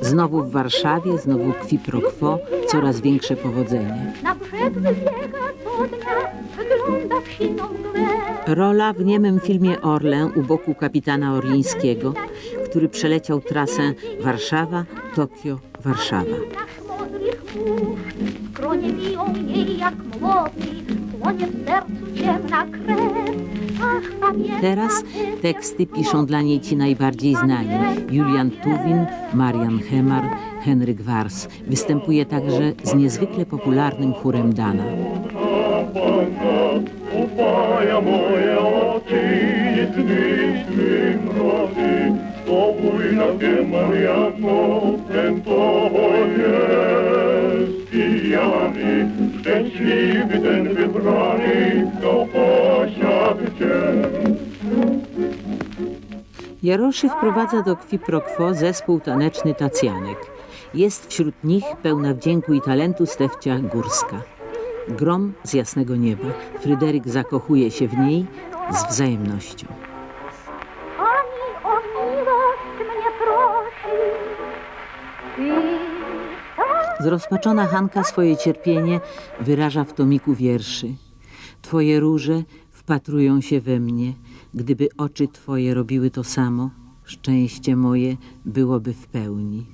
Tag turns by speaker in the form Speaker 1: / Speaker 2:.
Speaker 1: Znowu w Warszawie, znowu qui pro quo, coraz większe powodzenie. Rola w niemym filmie Orlę u boku kapitana Orlińskiego, który przeleciał trasę Warszawa, Tokio, Warszawa.
Speaker 2: Skronie biją jej jak płonie w sercu ciemna krew.
Speaker 1: Teraz teksty piszą dla niej ci najbardziej znani. Julian Tuwin, Marian Hemar, Henryk Wars. Występuje także z niezwykle popularnym chórem Dana.
Speaker 3: Szczęśliwy ten wybrany
Speaker 1: Jaroszy wprowadza do Kwi Pro Quo zespół taneczny Tacjanek. Jest wśród nich pełna wdzięku i talentu Stefcia Górska. Grom z jasnego nieba. Fryderyk zakochuje się w niej z wzajemnością.
Speaker 2: Pani o miłość mnie prosi.
Speaker 1: Zrozpaczona Hanka swoje cierpienie wyraża w tomiku wierszy. Twoje róże wpatrują się we mnie. Gdyby oczy twoje robiły to samo, szczęście moje byłoby w pełni.